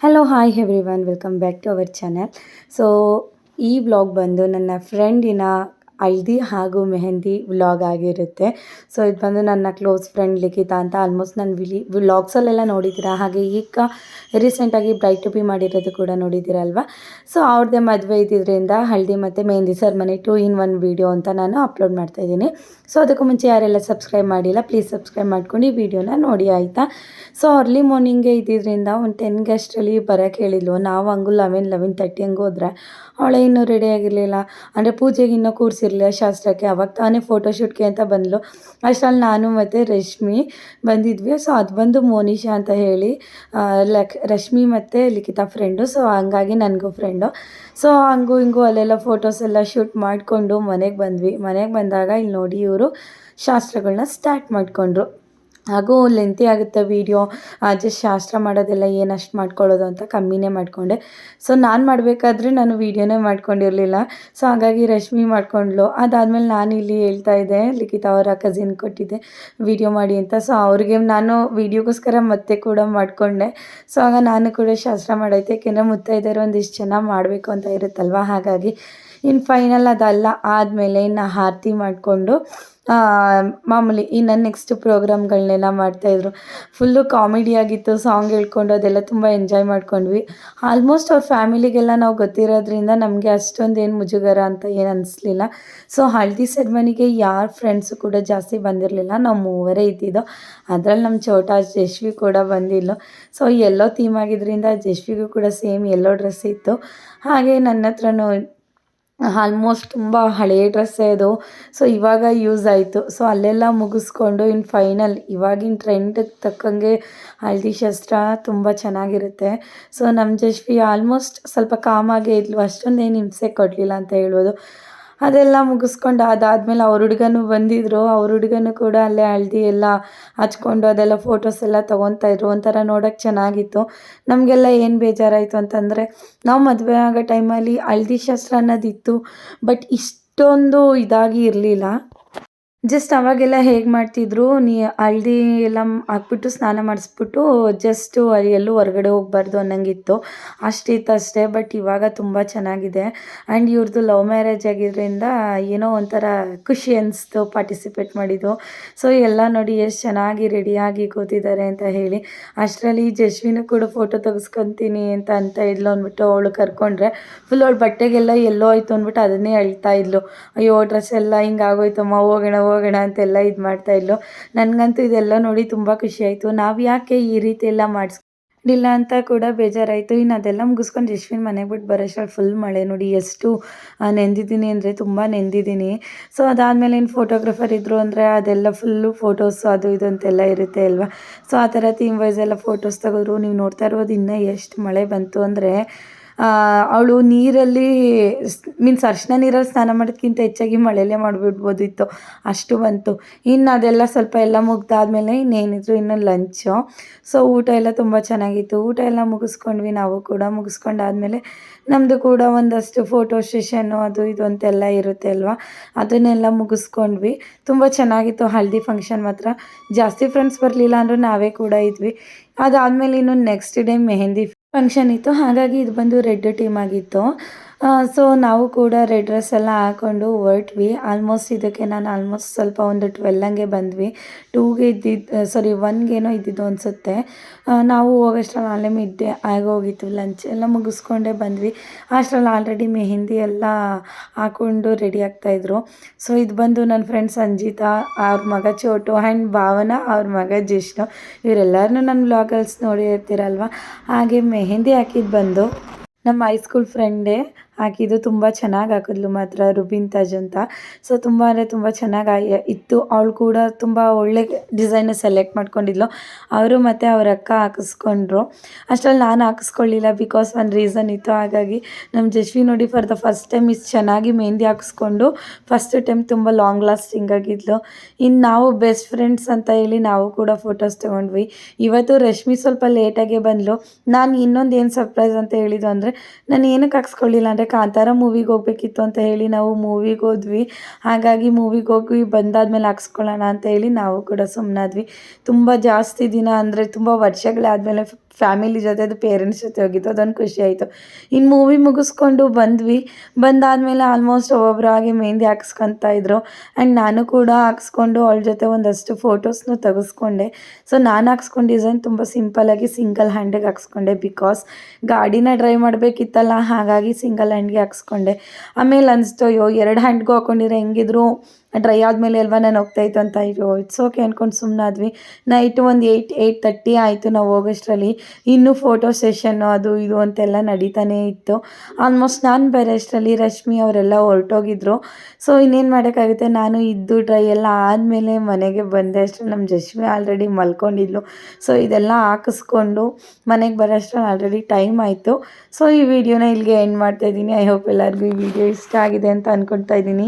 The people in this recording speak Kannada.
Hello hi everyone welcome back to our channel so ಈ ವ್ಲಾಗ್ ಬಂದು ನನ್ನ ಫ್ರೆಂಡಿನ ಹಲ್ದಿ ಹಾಗೂ ಮೆಹಂದಿ ವ್ಲಾಗ್ ಆಗಿರುತ್ತೆ. ಸೊ ಇದು ಬಂದು ನನ್ನ ಕ್ಲೋಸ್ ಫ್ರೆಂಡ್ ಲಿಖಿತ ಅಂತ ಆಲ್ಮೋಸ್ಟ್ ನಾನು ವಿಲಿ ವ್ಲಾಗ್ಸಲ್ಲೆಲ್ಲ ನೋಡಿದ್ದೀರಾ? ಹಾಗೆ ಈಗ ರೀಸೆಂಟಾಗಿ ಬ್ರೈಟ್ ಟು ಬಿ ಮಾಡಿರೋದು ಕೂಡ ನೋಡಿದ್ದೀರಲ್ವ? ಸೊ ಅವ್ರದ್ದೇ ಮದುವೆ ಇದ್ದಿದ್ದರಿಂದ ಹಳದಿ ಮತ್ತು ಮೆಹಂದಿ ಮನೆ ಟು ಇನ್ ಒನ್ ವೀಡಿಯೋ ಅಂತ ನಾನು ಅಪ್ಲೋಡ್ ಮಾಡ್ತಾ ಇದ್ದೀನಿ. ಸೊ ಅದಕ್ಕೂ ಮುಂಚೆ ಯಾರೆಲ್ಲ ಸಬ್ಸ್ಕ್ರೈಬ್ ಮಾಡಿಲ್ಲ ಪ್ಲೀಸ್ ಸಬ್ಸ್ಕ್ರೈಬ್ ಮಾಡ್ಕೊಂಡು ಈ ವಿಡಿಯೋನ ನೋಡಿ, ಆಯಿತಾ? ಸೊ ಅರ್ಲಿ ಮಾರ್ನಿಂಗೇ ಇದ್ದಿದ್ದರಿಂದ ಒಂದು ಟೆನ್ ಗೆಸ್ಟಲ್ಲಿ ಬರೋಕ್ಕೆ ಹೇಳಿದ್ಲು. ನಾವು ಹಂಗೂ ಲೆವೆನ್ ಲೆವೆನ್ ತರ್ಟಿ ಹಂಗೆ ಹೋದ್ರೆ, ಅವಳೆ ಇನ್ನೂ ರೆಡಿ ಆಗಿರಲಿಲ್ಲ. ಅಂದರೆ ಪೂಜೆಗೆ ಇನ್ನೂ ಕೂರಿಸಿರಲಿಲ್ಲ ಶಾಸ್ತ್ರಕ್ಕೆ. ಅವಾಗ ತಾನೇ ಫೋಟೋಶೂಟ್ಗೆ ಅಂತ ಬಂದಳು ಅಷ್ಟರಲ್ಲಿ ನಾನು ಮತ್ತು ರಶ್ಮಿ ಬಂದಿದ್ವಿ. ಸೊ ಅದು ಬಂದು ಮೋನಿಶಾ ಅಂತ ಹೇಳಿ ಲಕ್, ರಶ್ಮಿ ಮತ್ತು ಲಿಖಿತ ಫ್ರೆಂಡು ಸೊ ಹಂಗಾಗಿ ನನಗೂ ಫ್ರೆಂಡು ಸೊ ಹಂಗೂ ಹಿಂಗೂ ಅಲ್ಲೆಲ್ಲ ಫೋಟೋಸ್ ಎಲ್ಲ ಶೂಟ್ ಮಾಡಿಕೊಂಡು ಮನೆಗೆ ಬಂದ್ವಿ. ಮನೆಗೆ ಬಂದಾಗ ಇಲ್ಲಿ ನೋಡಿ ಇವರು ಶಾಸ್ತ್ರಗಳನ್ನ ಸ್ಟಾರ್ಟ್ ಮಾಡಿಕೊಂಡ್ರು. ಹಾಗೂ ಲೆಂತಿ ಆಗುತ್ತೆ ವೀಡಿಯೋ ಜಸ್ಟ್ ಶಾಸ್ತ್ರ ಮಾಡೋದೆಲ್ಲ ಏನು ಅಷ್ಟು ಮಾಡ್ಕೊಳ್ಳೋದು ಅಂತ ಕಮ್ಮಿನೇ ಮಾಡಿಕೊಂಡೆ. ಸೊ ನಾನು ಮಾಡಬೇಕಾದ್ರೆ ನಾನು ವೀಡಿಯೋನೇ ಮಾಡ್ಕೊಂಡಿರಲಿಲ್ಲ. ಸೊ ಹಾಗಾಗಿ ರಶ್ಮಿ ಮಾಡ್ಕೊಂಡ್ಲು ಅದಾದಮೇಲೆ ನಾನು ಇಲ್ಲಿ ಹೇಳ್ತಾ ಇದ್ದೆ, ಲಿಖಿತ ಅವರ ಕಸಿನ್ ಕೊಟ್ಟಿದ್ದೆ ವೀಡಿಯೋ ಮಾಡಿ ಅಂತ. ಸೊ ಅವ್ರಿಗೆ ನಾನು ವೀಡಿಯೋಗೋಸ್ಕರ ಮತ್ತೆ ಕೂಡ ಮಾಡಿಕೊಂಡೆ. ಸೊ ಆಗ ನಾನು ಕೂಡ ಶಾಸ್ತ್ರ ಮಾಡೈತೆ, ಯಾಕೆಂದರೆ ಮುತ್ತೈದೆಯರು ಒಂದಿಷ್ಟು ಚೆನ್ನಾಗಿ ಮಾಡಬೇಕು ಅಂತ ಇರುತ್ತಲ್ವ? ಹಾಗಾಗಿ ಇನ್ನು ಫೈನಲ್ ಅದೆಲ್ಲ, ಆದಮೇಲೆ ಇನ್ನು ಆರತಿ ಮಾಡಿಕೊಂಡು ಮಾಮೂಲಿ ಇನ್ನು ನೆಕ್ಸ್ಟ್ ಪ್ರೋಗ್ರಾಮ್ಗಳನ್ನೆಲ್ಲ ಮಾಡ್ತಾಯಿದ್ರು ಫುಲ್ಲು ಕಾಮಿಡಿಯಾಗಿತ್ತು ಸಾಂಗ್ ಹೇಳ್ಕೊಂಡು ಅದೆಲ್ಲ ತುಂಬ ಎಂಜಾಯ್ ಮಾಡ್ಕೊಂಡ್ವಿ. ಆಲ್ಮೋಸ್ಟ್ ಅವ್ರ ಫ್ಯಾಮಿಲಿಗೆಲ್ಲ ನಾವು ಗೊತ್ತಿರೋದ್ರಿಂದ ನಮಗೆ ಅಷ್ಟೊಂದು ಏನು ಮುಜುಗರ ಅಂತ ಏನು ಅನಿಸ್ಲಿಲ್ಲ. ಸೊ ಹಳದಿ ಸೆರೆಮನಿಗೆ ಯಾರ ಫ್ರೆಂಡ್ಸು ಕೂಡ ಜಾಸ್ತಿ ಬಂದಿರಲಿಲ್ಲ. ನಾವು ಮೂವರೇ ಇದ್ದಿದ್ದು. ಅದರಲ್ಲಿ ನಮ್ಮ ಚೋಟ ಜಶ್ವಿ ಕೂಡ ಬಂದಿಲ್ಲ ಸೊ ಎಲ್ಲೋ ಥೀಮ್ ಆಗಿದ್ದರಿಂದ ಜಶ್ವಿಗೂ ಕೂಡ ಸೇಮ್ ಎಲ್ಲೋ ಡ್ರೆಸ್ ಇತ್ತು. ಹಾಗೆ ನನ್ನ ಹತ್ರನೂ ಆಲ್ಮೋಸ್ಟ್ ತುಂಬ ಹಳೆಯ ಡ್ರೆಸ್ಸೇ ಅದು ಸೊ ಇವಾಗ ಯೂಸ್ ಆಯಿತು. ಸೊ ಅಲ್ಲೆಲ್ಲ ಮುಗಿಸ್ಕೊಂಡು ಇನ್ನು ಫೈನಲ್ ಇವಾಗಿನ ಟ್ರೆಂಡಿಗೆ ತಕ್ಕಂಗೆ ಹಳದಿ ಶಾಸ್ತ್ರ ತುಂಬ ಚೆನ್ನಾಗಿರುತ್ತೆ. ಸೊ ನಮ್ಮ ಜಶ್ವಿ ಆಲ್ಮೋಸ್ಟ್ ಸ್ವಲ್ಪ ಕಾಮಾಗೇ ಇದ್ಲು. ಅಷ್ಟೊಂದೇನು ಹಿಂಸೆ ಕೊಡಲಿಲ್ಲ ಅಂತ ಹೇಳ್ಬೋದು. ಅದೆಲ್ಲ ಮುಗಿಸ್ಕೊಂಡು ಅದಾದಮೇಲೆ ಅವ್ರ ಹುಡ್ಗನೂ ಬಂದಿದ್ರು. ಅವ್ರ ಹುಡ್ಗನೂ ಕೂಡ ಅಲ್ಲೇ ಹಳ್ದಿ ಎಲ್ಲ ಹಚ್ಕೊಂಡು ಅದೆಲ್ಲ ಫೋಟೋಸ್ ಎಲ್ಲ ತೊಗೊತಾ ಇದ್ರು. ಒಂಥರ ನೋಡೋಕ್ಕೆ ಚೆನ್ನಾಗಿತ್ತು. ನಮಗೆಲ್ಲ ಏನು ಬೇಜಾರಾಯಿತು ಅಂತಂದರೆ, ನಾವು ಮದುವೆ ಆಗೋ ಟೈಮಲ್ಲಿ ಹಳ್ದಿ ಶಾಸ್ತ್ರ ಅನ್ನೋದಿತ್ತು ಬಟ್ ಇಷ್ಟೊಂದು ಇದಾಗಿ ಇರಲಿಲ್ಲ. ಜಸ್ಟ್ ಅವಾಗೆಲ್ಲ ಹೇಗೆ ಮಾಡ್ತಿದ್ರು, ನೀ ಹಳ್ದಿ ಎಲ್ಲ ಹಾಕ್ಬಿಟ್ಟು ಸ್ನಾನ ಮಾಡಿಸ್ಬಿಟ್ಟು ಜಸ್ಟು ಎಲ್ಲೂ ಹೊರಗಡೆ ಹೋಗ್ಬಾರ್ದು ಅನ್ನಂಗಿತ್ತು. ಅಷ್ಟಿತ್ತು ಅಷ್ಟೇ ಬಟ್ ಇವಾಗ ತುಂಬ ಚೆನ್ನಾಗಿದೆ. ಆ್ಯಂಡ್ ಇವ್ರದ್ದು ಲವ್ ಮ್ಯಾರೇಜ್ ಆಗಿದ್ದರಿಂದ ಏನೋ ಒಂಥರ ಖುಷಿ ಅನಿಸ್ತು ಪಾರ್ಟಿಸಿಪೇಟ್ ಮಾಡಿದ್ದು. ಸೊ ಎಲ್ಲ ನೋಡಿ ಎಷ್ಟು ಚೆನ್ನಾಗಿ ರೆಡಿಯಾಗಿ ಕೂತಿದ್ದಾರೆ ಅಂತ ಹೇಳಿ. ಅಷ್ಟರಲ್ಲಿ ಜಶ್ವಿನೂ ಕೂಡ ಫೋಟೋ ತೆಗೆಸ್ಕೊತೀನಿ ಅಂತ ಅಂತ ಇದ್ಲು ಅಂದ್ಬಿಟ್ಟು ಅವಳು ಕರ್ಕೊಂಡ್ರೆ ಫುಲ್ ಅವಳು ಬಟ್ಟೆಗೆಲ್ಲ ಎಲ್ಲೋ ಆಯಿತು ಅಂದ್ಬಿಟ್ಟು ಅದನ್ನೇ ಅಳ್ತಾ ಇದ್ಲು. ಅಯ್ಯೋ ಡ್ರೆಸ್ ಎಲ್ಲ ಹಿಂಗಾಗೋಯ್ತಮ್ಮ ಹೋಗೋಣ ಹೋಗೋಣ ಅಂತೆಲ್ಲ ಇದು ಮಾಡ್ತಾ ಇಲ್ಲ ನನಗಂತೂ ಇದೆಲ್ಲ ನೋಡಿ ತುಂಬ ಖುಷಿಯಾಯಿತು ನಾವು ಯಾಕೆ ಈ ರೀತಿ ಎಲ್ಲ ಮಾಡಿಸ್ಕೊಂಡಿಲ್ಲ ಅಂತ ಕೂಡ ಬೇಜಾರಾಯಿತು. ಇನ್ನು ಅದೆಲ್ಲ ಮುಗಿಸ್ಕೊಂಡು ಯಶ್ವಿನ್ ಮನೆಗೆ ಬಿಟ್ಟು ಬರೋಷ್ಟ್ರಲ್ಲಿ ಫುಲ್ ಮಳೆ ನೋಡಿ ಎಷ್ಟು ನೆಂದಿದ್ದೀನಿ ಅಂದರೆ ತುಂಬ ನೆಂದಿದ್ದೀನಿ. ಸೊ ಅದಾದಮೇಲೆ ಏನು ಫೋಟೋಗ್ರಾಫರ್ ಇದ್ದರು ಅಂದರೆ ಅದೆಲ್ಲ ಫುಲ್ಲು ಫೋಟೋಸ್ ಅದು ಇದು ಅಂತೆಲ್ಲ ಇರುತ್ತೆ ಅಲ್ವಾ? ಸೊ ಆ ಥರ ಥೀಮ್ ವೈಸ್ ಎಲ್ಲ ಫೋಟೋಸ್ ತೆಗೆದ್ರು. ನೀವು ನೋಡ್ತಾ ಇರ್ಬೋದು ಇನ್ನೂ ಎಷ್ಟು ಮಳೆ ಬಂತು ಅಂದರೆ ಅವಳು ನೀರಲ್ಲಿ ಮೀನ್ಸ್ ಅರ್ಶಿನ ನೀರಲ್ಲಿ ಸ್ನಾನ ಮಾಡೋದಕ್ಕಿಂತ ಹೆಚ್ಚಾಗಿ ಮಳೆಯಲ್ಲೇ ಮಾಡಿಬಿಡ್ಬೋದಿತ್ತು. ಅಷ್ಟು ಬಂತು. ಇನ್ನು ಅದೆಲ್ಲ ಸ್ವಲ್ಪ ಎಲ್ಲ ಮುಗ್ದಾದ್ಮೇಲೆ ಇನ್ನೇನಿದ್ರು, ಇನ್ನು ಲಂಚು ಸೊ ಊಟ ಎಲ್ಲ ತುಂಬ ಚೆನ್ನಾಗಿತ್ತು. ಊಟ ಎಲ್ಲ ಮುಗಿಸ್ಕೊಂಡ್ವಿ ನಾವು ಕೂಡ. ಮುಗಿಸ್ಕೊಂಡಾದ್ಮೇಲೆ ನಮ್ಮದು ಕೂಡ ಒಂದಷ್ಟು ಫೋಟೋ ಸೆಷನ್ನು ಅದು ಇದು ಅಂತೆಲ್ಲ ಇರುತ್ತೆ ಅಲ್ವಾ? ಅದನ್ನೆಲ್ಲ ಮುಗಿಸ್ಕೊಂಡ್ವಿ. ತುಂಬ ಚೆನ್ನಾಗಿತ್ತು. ಹಳದಿ ಫಂಕ್ಷನ್ ಮಾತ್ರ. ಜಾಸ್ತಿ ಫ್ರೆಂಡ್ಸ್ ಬರಲಿಲ್ಲ ಅಂದರೂ ನಾವೇ ಕೂಡ ಇದ್ವಿ. ಅದಾದಮೇಲೆ ಇನ್ನು ನೆಕ್ಸ್ಟ್ ಡೇ ಮೆಹಂದಿ ಫಂಕ್ಷನ್ ಇತ್ತು. ಹಾಗಾಗಿ ಇದು ಬಂದು ರೆಡ್ ಟೀಮ್ ಆಗಿತ್ತು. ಸೊ ನಾವು ಕೂಡ ರೆಡ್ ಡ್ರೆಸ್ ಎಲ್ಲ ಹಾಕ್ಕೊಂಡು ಹೊರಟ್ವಿ. ಆಲ್ಮೋಸ್ಟ್ ಇದಕ್ಕೆ ನಾನು ಆಲ್ಮೋಸ್ಟ್ ಸ್ವಲ್ಪ ಒಂದು ಟ್ವೆಲ್ ಹಂಗೆ ಬಂದ್ವಿ. ಟೂಗೆ ಇದ್ದಿದ್ದು ಸಾರಿ ಒನ್ಗೇನೋ ಇದ್ದಿದ್ದು ಅನಿಸುತ್ತೆ. ನಾವು ಹೋಗೋಷ್ಟ್ರಲ್ಲಿ ಅಲ್ಲೇ ಮಿಡ್ಡೆ ಆಗೋಗಿತ್ತು ಲಂಚ್ ಎಲ್ಲ ಮುಗಿಸ್ಕೊಂಡೇ ಬಂದ್ವಿ. ಅಷ್ಟರಲ್ಲಿ ಆಲ್ರೆಡಿ ಮೆಹಂದಿ ಎಲ್ಲ ಹಾಕ್ಕೊಂಡು ರೆಡಿ ಆಗ್ತಾಯಿದ್ರು ಸೊ ಇದು ಬಂದು ನನ್ನ ಫ್ರೆಂಡ್ ಸಂಜೀತಾ, ಅವ್ರ ಮಗ ಚೋಟು ಆ್ಯಂಡ್ ಭಾವನ ಅವ್ರ ಮಗ ಜಿಷ್ಣು ಇವರೆಲ್ಲರನ್ನೂ ನನ್ನ ವ್ಲಾಗಲ್ಸ್ ನೋಡಿರ್ತೀರಲ್ವ? ಹಾಗೆ ಮೆಹಂದಿ ಹಾಕಿದ್ದು ಬಂದು ನಮ್ಮ ಹೈಸ್ಕೂಲ್ ಫ್ರೆಂಡೇ ಹಾಕಿದ್ದು ತುಂಬ ಚೆನ್ನಾಗಿ ಹಾಕಿದ್ಲು ಮಾತ್ರ ರುಬಿನ್ ತಾಜ್ ಅಂತ. ಸೊ ತುಂಬ ಅಂದರೆ ತುಂಬ ಚೆನ್ನಾಗಿ ಇತ್ತು. ಅವಳು ಕೂಡ ತುಂಬ ಒಳ್ಳೆ ಡಿಸೈನ ಸೆಲೆಕ್ಟ್ ಮಾಡ್ಕೊಂಡಿದ್ಲು. ಅವರು ಮತ್ತು ಅವ್ರ ಅಕ್ಕ ಹಾಕಿಸ್ಕೊಂಡ್ರು. ಅಷ್ಟರಲ್ಲಿ ನಾನು ಹಾಕಿಸ್ಕೊಳ್ಳಿಲ್ಲ ಬಿಕಾಸ್ ಒಂದು ರೀಸನ್ ಇತ್ತು. ಹಾಗಾಗಿ ನಮ್ಮ ಜಶ್ವಿ ನೋಡಿ for the first time is ಚೆನ್ನಾಗಿ ಮೆಹಂದಿ ಹಾಕಿಸ್ಕೊಂಡು ಫಸ್ಟ್ ಟೈಮ್ ತುಂಬ ಲಾಂಗ್ ಲಾಸ್ಟಿಂಗ್ ಆಗಿದ್ಲು. ಇನ್ನು ನಾವು ಬೆಸ್ಟ್ ಫ್ರೆಂಡ್ಸ್ ಅಂತ ಹೇಳಿ ನಾವು ಕೂಡ ಫೋಟೋಸ್ ತೊಗೊಂಡ್ವಿ. ಇವತ್ತು ರಶ್ಮಿ ಸ್ವಲ್ಪ ಲೇಟಾಗೆ ಬಂದಳು ನಾನು ಇನ್ನೊಂದು ಏನು ಸರ್ಪ್ರೈಸ್ ಅಂತ ಹೇಳಿದ್ದು ಅಂದರೆ, ನಾನು ಏನಕ್ಕೆ ಹಾಕ್ಸ್ಕೊಳ್ಳಿಲ್ಲ ಅಂದರೆ ಕಾಂತಾರ ಮೂವಿಗೆ ಹೋಗ್ಬೇಕಿತ್ತು ಅಂತ ಹೇಳಿ ನಾವು ಮೂವಿಗೆ ಹೋದ್ವಿ. ಹಾಗಾಗಿ ಮೂವಿಗೆ ಹೋಗಿ ಬಂದಾದ್ಮೇಲೆ ಹಾಕ್ಸ್ಕೊಳ್ಳೋಣ ಅಂತ ಹೇಳಿ ನಾವು ಕೂಡ ಸುಮ್ಮನಾದ್ವಿ ತುಂಬ ಜಾಸ್ತಿ ದಿನ ಅಂದರೆ ತುಂಬ ವರ್ಷಗಳಾದಮೇಲೆ ಫ್ಯಾಮಿಲಿ ಜೊತೆ, ಅದು ಪೇರೆಂಟ್ಸ್ ಜೊತೆ ಹೋಗಿದ್ದು, ಅದೊಂದು ಖುಷಿ ಆಯಿತು. ಇನ್ನು ಮೂವಿ ಮುಗಿಸ್ಕೊಂಡು ಬಂದ್ವಿ. ಬಂದಾದಮೇಲೆ ಆಲ್ಮೋಸ್ಟ್ ಒಬ್ಬೊಬ್ಬರಾಗಿ ಮೆಹಂದಿ ಹಾಕ್ಸ್ಕೊತಾ ಇದ್ರು. ಆ್ಯಂಡ್ ನಾನು ಕೂಡ ಹಾಕ್ಸ್ಕೊಂಡು ಅವಳ ಜೊತೆ ಒಂದಷ್ಟು ಫೋಟೋಸ್ನು ತೆಗೆಸ್ಕೊಂಡೆ. ಸೊ ನಾನು ಹಾಕ್ಸ್ಕೊಂಡು ಡಿಸೈನ್ ತುಂಬ ಸಿಂಪಲ್ಲಾಗಿ ಸಿಂಗಲ್ ಹ್ಯಾಂಡಿಗೆ ಹಾಕ್ಸ್ಕೊಂಡೆ ಬಿಕಾಸ್ ಗಾಡಿನ ಡ್ರೈವ್ ಮಾಡಬೇಕಿತ್ತಲ್ಲ, ಹಾಗಾಗಿ ಸಿಂಗಲ್ ಹ್ಯಾಂಡ್ಗೆ ಹಾಕ್ಸ್ಕೊಂಡೆ. ಆಮೇಲೆ ಅನಿಸ್ತು, ಅಯ್ಯೋ, ಎರಡು ಹ್ಯಾಂಡ್ಗೂ ಹಾಕ್ಕೊಂಡಿದ್ರೆ ಹೆಂಗಿದ್ರು? ಡ್ರೈ ಆದಮೇಲೆ ಅಲ್ವಾ ನಾನು ಹೋಗ್ತಾಯಿತ್ತು ಅಂತ ಅಯ್ಯೋ ಇಟ್ಸ್ ಓಕೆ ಅಂದ್ಕೊಂಡು ಸುಮ್ಮನಾದ್ವಿ ನೈಟು ಒಂದು ಏಯ್ಟ್ ಏಯ್ಟ್ ತರ್ಟಿ ಆಯಿತು ನಾವು ಹೋಗೋಷ್ಟರಲ್ಲಿ. ಇನ್ನೂ ಫೋಟೋ ಸೆಷನ್ನು ಅದು ಇದು ಅಂತೆಲ್ಲ ನಡೀತಾನೆ ಇತ್ತು. ಆಲ್ಮೋಸ್ಟ್ ನಾನು ಬೇರೆ ಅಷ್ಟರಲ್ಲಿ ರಶ್ಮಿ ಅವರೆಲ್ಲ ಹೊರಟೋಗಿದ್ರು. ಸೊ ಇನ್ನೇನು ಮಾಡೋಕ್ಕಾಗುತ್ತೆ? ನಾನು ಇದ್ದು ಡ್ರೈ ಎಲ್ಲ ಆದಮೇಲೆ ಮನೆಗೆ ಬಂದೆ ಅಷ್ಟು. ನಮ್ಮ ಜಶ್ಮಿ ಆಲ್ರೆಡಿ ಮಲ್ಕೊಂಡಿದ್ಲು. ಸೊ ಇದೆಲ್ಲ ಹಾಕಿಸ್ಕೊಂಡು ಮನೆಗೆ ಬರೋ ಅಷ್ಟರಲ್ಲಿ ಆಲ್ರೆಡಿ ಟೈಮ್ ಆಯಿತು. ಸೊ ಈ ವಿಡಿಯೋನ ಇಲ್ಲಿಗೆ ಎಂಡ್ ಮಾಡ್ತಾಯಿದ್ದೀನಿ ಐ ಹೋಪ್ ಎಲ್ಲರಿಗೂ ಈ ವಿಡಿಯೋ ಇಷ್ಟ ಆಗಿದೆ ಅಂತ ಅಂದ್ಕೊಳ್ತಾ ಇದ್ದೀನಿ.